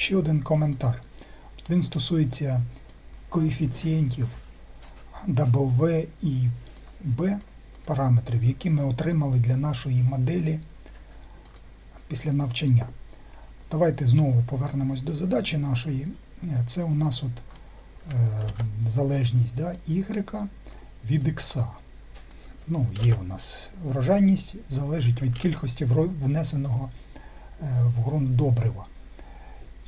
ще один коментар. Він стосується коефіцієнтів W і B параметрів, які ми отримали для нашої моделі після навчання. Давайте знову повернемось до задачі нашої. Це у нас от е, залежність да, y від x. Ну, є у нас врожайність, залежить від кількості внесеного е, в ґрунт добрива.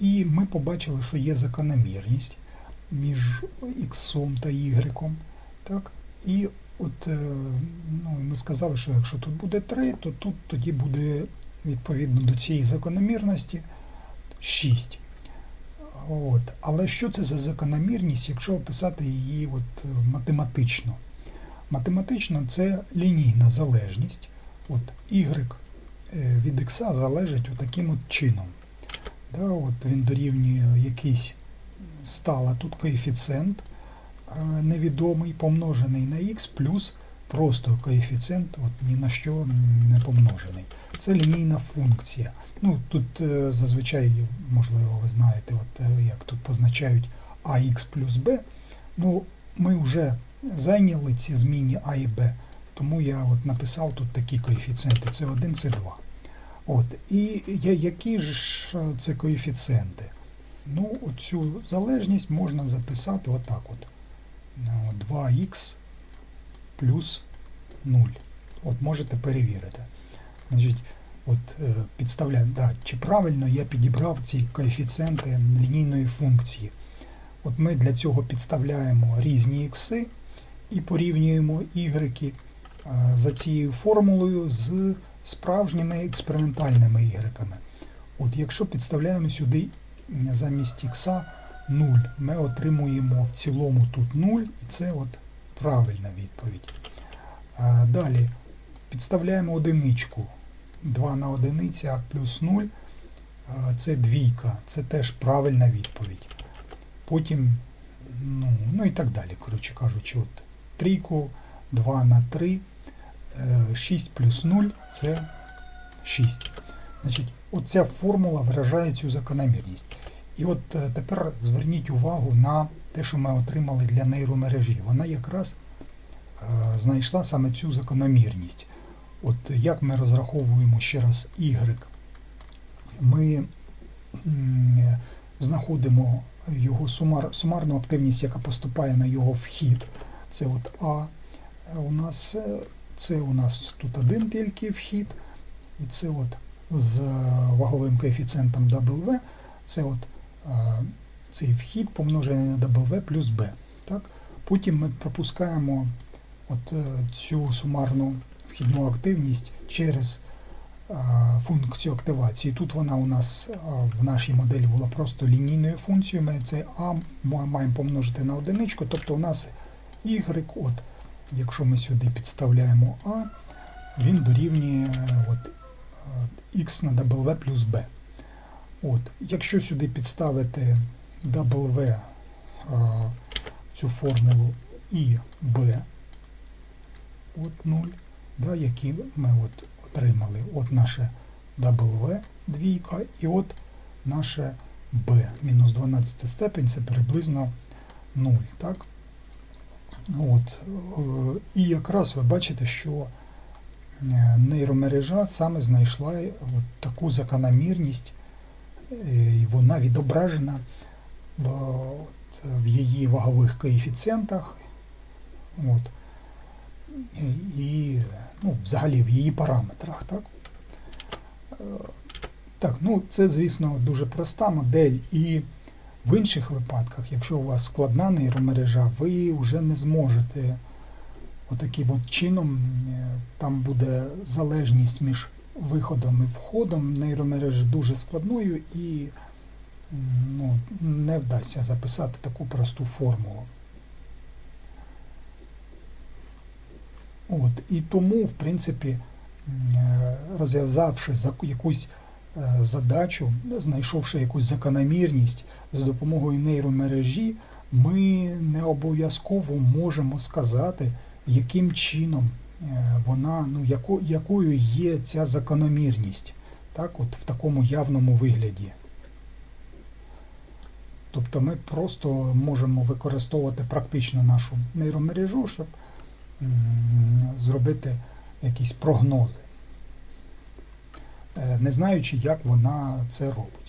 І ми побачили, що є закономірність між x та y. Так? І от е, ну, ми сказали, що якщо тут буде 3, то тут тоді буде відповідно до цієї закономірності 6. От. Але що це за закономірність, якщо описати її от, е, математично? Математично це лінійна залежність. От y е, від x залежить таким от чином. Да, от він дорівнює якийсь стала тут коефіцієнт е, невідомий, помножений на x, плюс просто коефіцієнт, от ні на що не помножений. Це лінійна функція. Ну, тут е, зазвичай, можливо, ви знаєте, от, е, як тут позначають ax плюс b. Ну, ми вже зайняли ці змінні а і b, тому я от написав тут такі коефіцієнти С1, С2. От, і які ж е, це коефіцієнти? Ну, цю залежність можна записати отак от. Е, 2х плюс 0. От можете перевірити. Значить, от е, підставляємо, да, чи правильно я підібрав ці коефіцієнти лінійної функції. От ми для цього підставляємо різні ікси і порівнюємо е, за цією формулою з справжніми експериментальними ігреками. От якщо підставляємо сюди замість ікса 0, ми отримуємо в цілому тут 0, і це от правильна відповідь. Далі підставляємо одиничку. 2 на одиниця плюс 0 це двійка, це теж правильна відповідь. Потім, ну, ну і так далі, коротше кажучи, от трійку, 2 на 3, 6 плюс 0 це 6. Значить, оця формула виражає цю закономірність. І от е, тепер зверніть увагу на те, що ми отримали для нейромережі. Вона якраз е, знайшла саме цю закономірність. От як ми розраховуємо ще раз y, ми знаходимо його сумар, сумарну активність, яка поступає на його вхід. Це от А у нас е, це у нас тут один тільки вхід, і це от з ваговим коефіцієнтом W, це от е, цей вхід помножений на W плюс B. Так? Потім ми пропускаємо от е, цю сумарну вхідну активність через е, функцію активації. Тут вона у нас в нашій моделі була просто лінійною функцією. Ми це А маємо помножити на одиничку, тобто у нас y, от, якщо ми сюди підставляємо А, він дорівнює е, от, е, x на W плюс B. От, якщо сюди підставити W е, цю формулу і B, от 0, да, які ми от отримали. От наше W двійка і от наше B. Мінус 12 степень це приблизно 0. Так? От. е, І якраз ви бачите, що е, нейромережа саме знайшла от таку закономірність, е, і вона відображена в, її вагових коефіцієнтах. От. І ну, взагалі в її параметрах. Так? Е, Так, ну це, звісно, дуже проста модель, і в інших випадках, якщо у вас складна нейромережа, ви вже не зможете отаким от чином, е, там буде залежність між виходом і входом нейромережі дуже складною і ну, не вдасться записати таку просту формулу. От, і тому, в принципі, е, розв'язавши якусь задачу, знайшовши якусь закономірність за допомогою нейромережі, ми не обов'язково можемо сказати, яким чином е, вона, ну, яко, якою є ця закономірність, так, от в такому явному вигляді. Тобто ми просто можемо використовувати практично нашу нейромережу, щоб зробити якісь прогнози, е, не знаючи, як вона це робить.